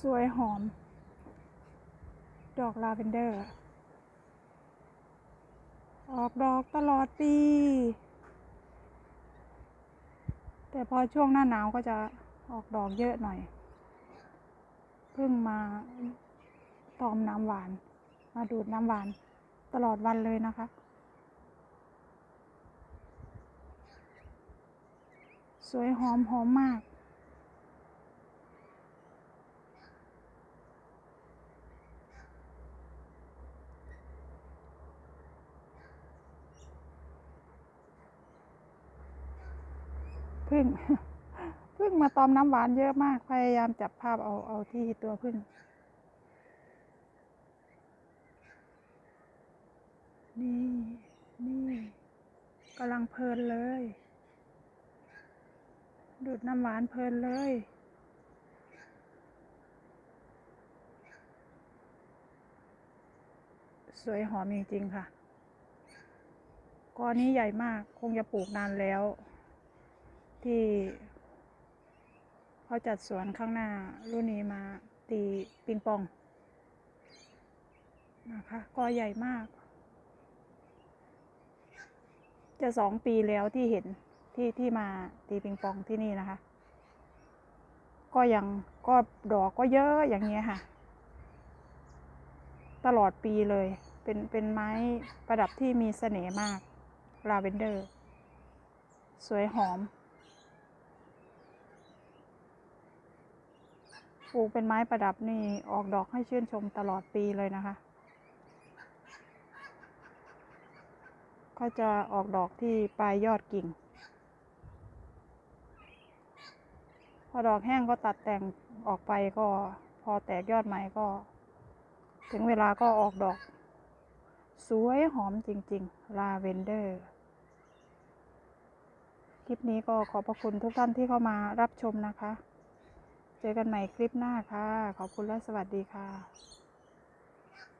สวยหอม ดอกลาเวนเดอร์ ออกดอกตลอดปี แต่พอช่วงหน้าหนาวก็จะออกดอกเยอะหน่อย เพิ่งมาตอมน้ำหวาน มาดูดน้ำหวานตลอดวันเลยนะคะ สวยหอมหอมมาก พึ่งพึ่งมาตอมน้ำหวานเยอะมาก พยายามจับภาพเอาเอาที่ตัวพึ่งนี่นี่กำลังเพลินเลย ดูดน้ำหวานเพลินเลยสวยหอมจริงๆค่ะก้อนนี้ใหญ่มาก คงจะปลูกนานแล้ว ที่เขาจัดสวนข้างหน้ารุ่นนี้มาตีปิงปองนะคะก็ใหญ่มาก จะสองปีแล้วที่เห็นที่ที่มาตีปิงปองที่นี่นะคะ ก็ยังก็ดอกก็เยอะอย่างเงี้ยค่ะ ตลอดปีเลย เป็นเป็นไม้ประดับที่มีเสน่ห์มากลาเวนเดอร์ สวยหอม ปลูกเป็นไม้ประดับนี่ออกดอกให้ชื่นชมตลอดปีเลยนะคะ ก็จะออกดอกที่ปลายยอดกิ่ง พอดอกแห้งก็ตัดแต่งออกไปก็พอแตกยอดใหม่ก็ ถึงเวลาก็ออกดอก สวยหอมจริง ๆ ลาเวนเดอร์คลิปนี้ก็ขอบพระคุณทุกท่านที่เข้ามารับชมนะคะ เจอกันใหม่คลิปหน้าค่ะ ขอบคุณและสวัสดีค่ะ